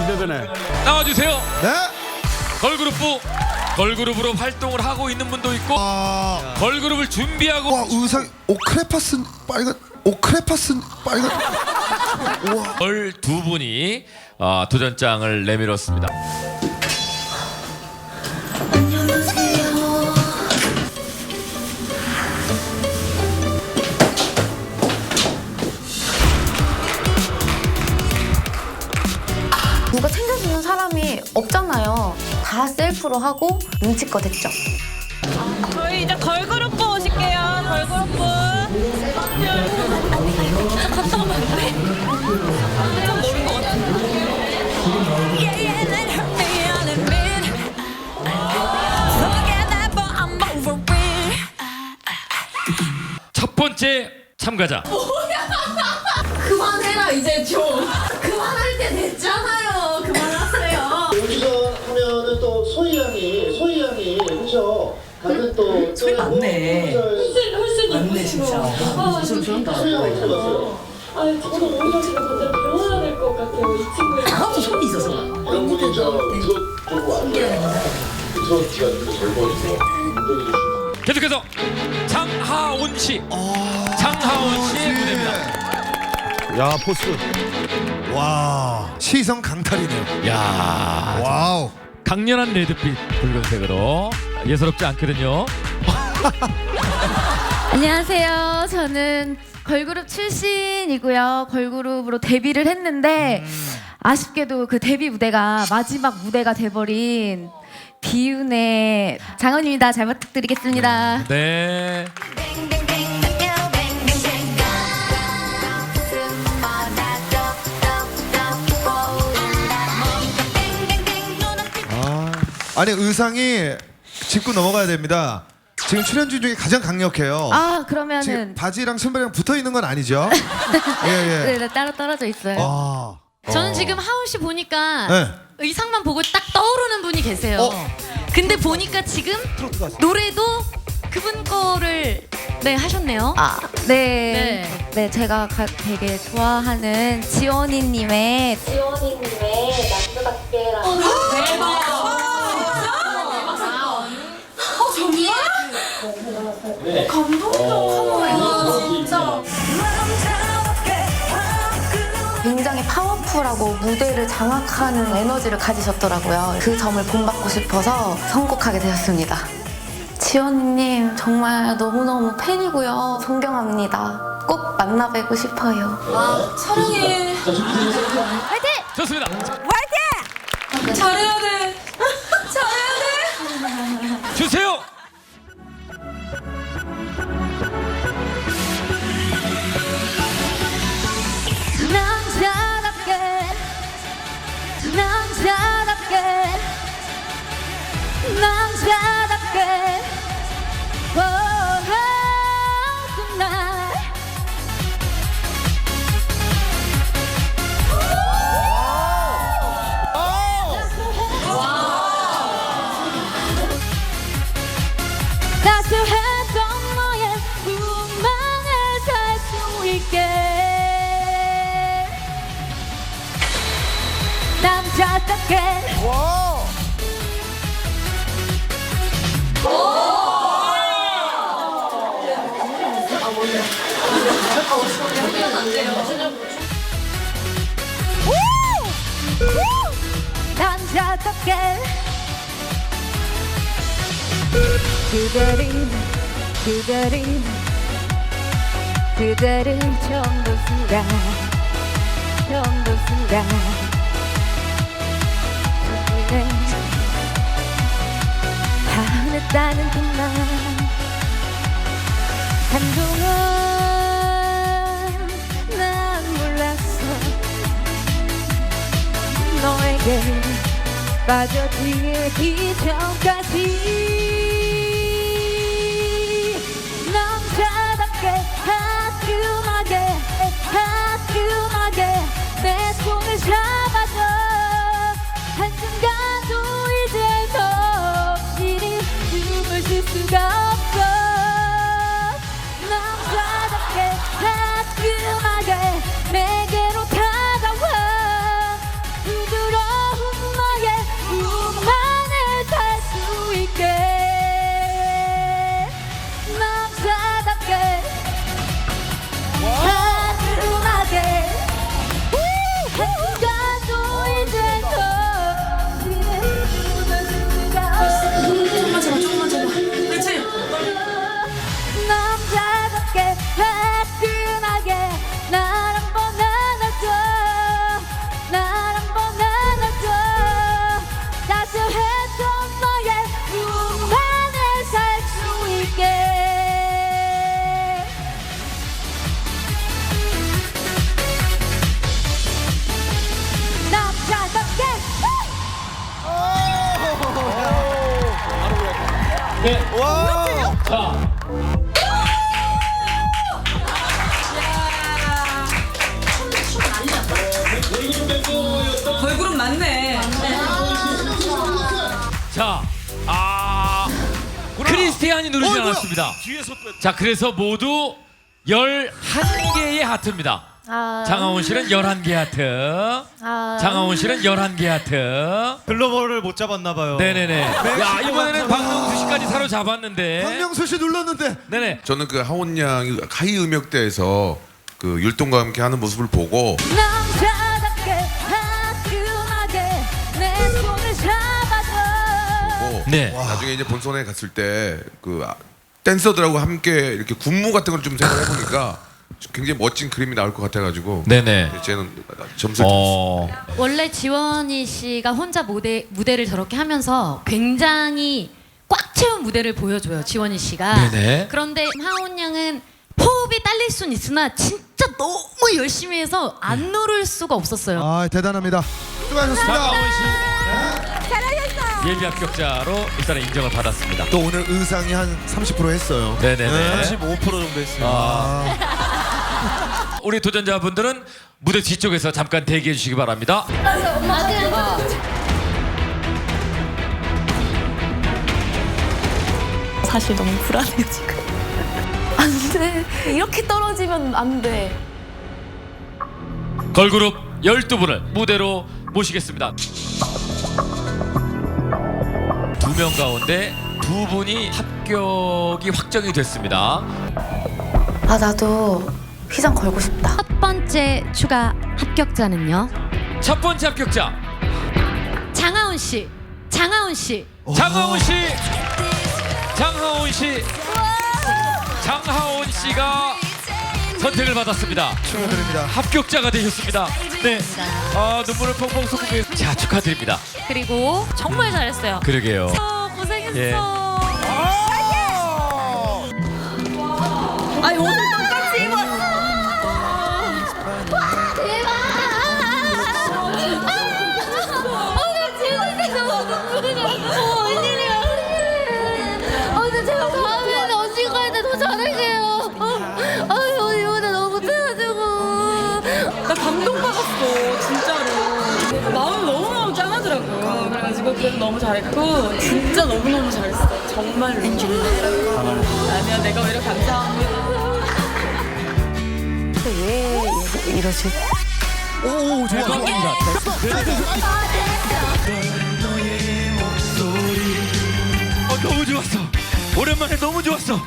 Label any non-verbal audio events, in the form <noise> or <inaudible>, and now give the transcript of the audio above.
기대되네. 나와주세요. 네. 걸그룹부 걸그룹으로 활동을 하고 있는 분도 있고 아, 걸그룹을 준비하고 와 의상 오크레파스 빨간 오크레파스 빨간. <laughs> 걸 두 분이 어, 도전장을 내밀었습니다. 챙겨주는 사람이 없잖아요. 다 셀프로 하고 눈치껏 했죠. 저희 이제 걸그룹부 오실게요. 걸그룹부. 갔다 오면 안 돼? 모른 것 같은데. 첫 번째 참가자 그만해라 이제 좀. 맞네. 훨씬 훨씬 맞네. 진짜. 아, 진짜. 봤어요? 아, 저는 오히려 지금 먼저 배워야 될 것 같아요. 이 친구의. 나도 손이 있어서. 이런 분이 저 트롯 쪽 왔어요. 트롯가 근데 젊어지고 운동해 주시고. 계속해서 장하온 씨 장하온 씨의 무대입니다. 야 포스. 와 시선 강탈이네요. 야 와우. 강렬한 레드빛 붉은색으로 예사롭지 않거든요. <laughs> 안녕하세요. 저는 걸그룹 출신이고요. 걸그룹으로 데뷔를 했는데 아쉽게도 그 데뷔 무대가 마지막 무대가 돼버린 비운의 장원입니다. 잘 부탁드리겠습니다. 네. 아, 아니 의상이 짚고 넘어가야 됩니다. 지금 출연진 중에 가장 강력해요. 아 지금 그러면은 바지랑 신발이랑 붙어 있는 건 아니죠? <laughs> 예 예. 네, 네, 따로 떨어져 있어요. 아. 저는 지금 하운 씨 보니까 네. 의상만 보고 딱 떠오르는 분이 계세요. 어? 근데 보니까 지금 노래도 그분 거를 네 하셨네요. 아, 네. 네. 네. 제가 가- 되게 좋아하는 지원이님의 지원이님의 남자답게라는 굉장히 파워풀하고 무대를 장악하는 에너지를 가지셨더라고요. 그 점을 본받고 싶어서 선곡하게 되었습니다. 지원님 정말 너무너무 팬이고요. 존경합니다. 꼭 만나뵈고 싶어요. 사랑해. 좋습니다. 잘해야 남자답게 tonight 따스했던 너의 꿈만을 살 수 있게. 남자답게 남자답게? 그대를 그대를 처음 본 순간 처음 본 순간 그대 반했다는 그말 한동안 난 몰랐어. 너에게 빠져들기 전까지 네. 와. 자. 걸그룹 맞네. 자, 아 크리스티안이 누르지 어, 않았습니다. 자, 그래서 모두 11개의 하트입니다. 아, 장하온 씨는 11개 하트. 아, 장하온 씨는 11개 하트. 글로벌을 못 잡았나 봐요. 네네네. 야, 이번에는 박명수 씨까지 사로잡았는데. 박명수 씨 눌렀는데 네네. 저는 그 하온 양이 하이 음역대에서 그 율동과 함께 하는 모습을 보고 남자답게 화끈하게 내 손을 잡아줘 보고 네. 나중에 이제 본선에 갔을 때 그 댄서들하고 함께 이렇게 군무 같은 걸 좀 생각해 보니까 굉장히 멋진 그림이 나올 것 같아가지고 네네. 쟤는 점수를 어. 원래 지원이 씨가 혼자 무대 무대를 저렇게 하면서 굉장히 꽉 채운 무대를 보여줘요. 지원이 씨가. 네네. 그런데 하온 양은 호흡이 딸릴 순 있으나 진짜 너무 열심히 해서 안 누를 수가 없었어요. 아 대단합니다. 수고하셨습니다. 장하온 씨. 예비 합격자로 일단 은 인정을 받았습니다. 또 오늘 의상이 한 30% 했어요. 네네네. 35% 정도 했어요. 아. 우리 도전자분들은 무대 뒤쪽에서 잠깐 대기해 주시기 바랍니다. 사실 너무 불안해요 지금. 안 돼. 이렇게 떨어지면 안 돼. 걸그룹 12분을 무대로 모시겠습니다. 두 명 가운데 두 분이 합격이 확정이 됐습니다. 아 나도 휘장 걸고 싶다. 첫 번째 추가 합격자는요. 첫 번째 합격자 장하온 씨. 장하온 씨. 장하온 씨. 장하온 씨. 장하온 씨가 선택을 받았습니다. 축하드립니다. 합격자가 되셨습니다. 네. 아 눈물을 펑펑 쏟고 자 축하드립니다. 그리고 정말 잘했어요. 그러게요. 어, 고생했어. 예. 아니 오늘 그래가지고 그래도 너무 잘했고 진짜 너무너무 잘했어 정말로 아니야 내가 오히려 감사합니다 왜 이러지? 오 좋아. 대박입니다. 어, 너무 좋았어. 오랜만에 너무 좋았어.